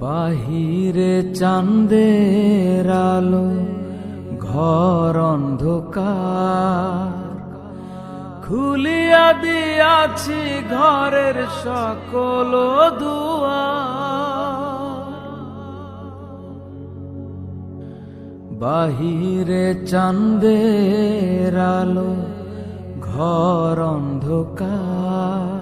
বাহিরে চাঁদের আলো, ঘর অন্ধকার। খুলিয়া দিয়াছি ঘরের সকল দুয়ার। বাহিরে চাঁদের আলো, ঘর অন্ধকার।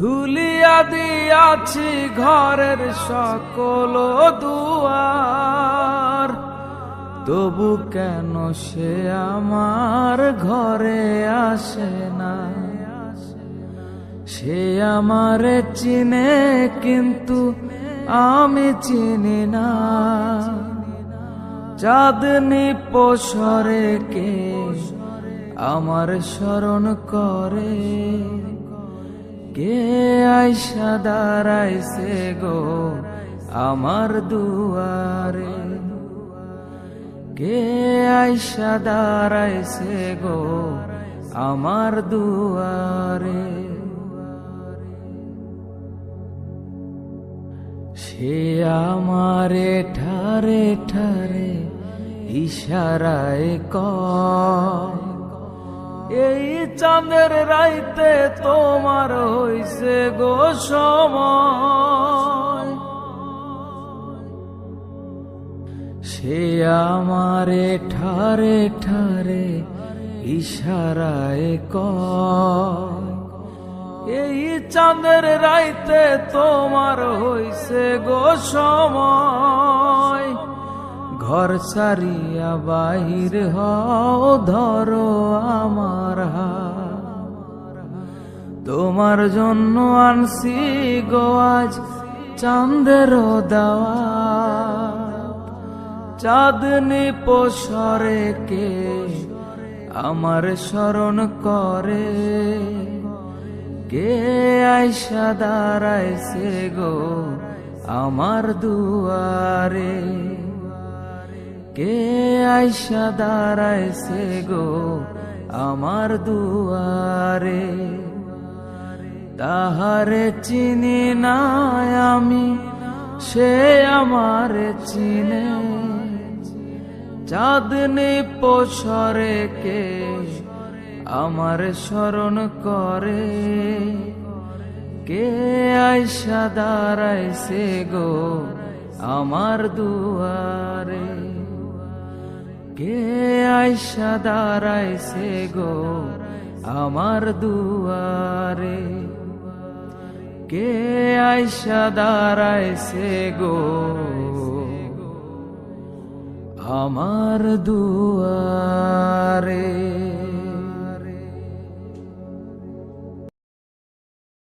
খুলিয়া দিয়াছি ঘরের সকল দুয়ার। তবু কেন সে আমার ঘরে আসে না? সে আমার চিনে, কিন্তু আমি চিনি না। চাঁদনি পোষরে কে আমার স্মরণ করে? কে আইসা দাঁড়াইছে গো আমার দুয়ারে? কে আইসা দাঁড়াইছে গো আমার দুয়ারে? সে আমারে ঠারে ঠারে ইশারায় কয়। এই চাঁদের রাইতে তোমার হইছে গো সময়। সে আমারে ঠারে ঠারে ইশারায় কয়, এই চাঁদের রাইতে তোমার হইছে গো সময়। ঘর সারিয়া বাহির হও, ধরো আমার তোমার জন্য আনছি গো আজ চাঁদের দাওয়া চাঁদনি পোষরে কে আমার স্মরণ করে? কে আইসা দাঁড়াইছে গো আমার দুয়ারে? কে আইসা দাঁড়াইছে গো আমার দুয়ারে? তাহারে চিনি না আমি, সে আমার চিনে। চাঁদনি পোষরে কে আমার স্মরণ করে? কে আইসা দাঁড়াইছে গো আমার দুয়ারে? আইসা দাঁড়াইছে গো আমার দুয়ারে। কে আইসা দাঁড়াইছে গো? আমার দুয়ারে।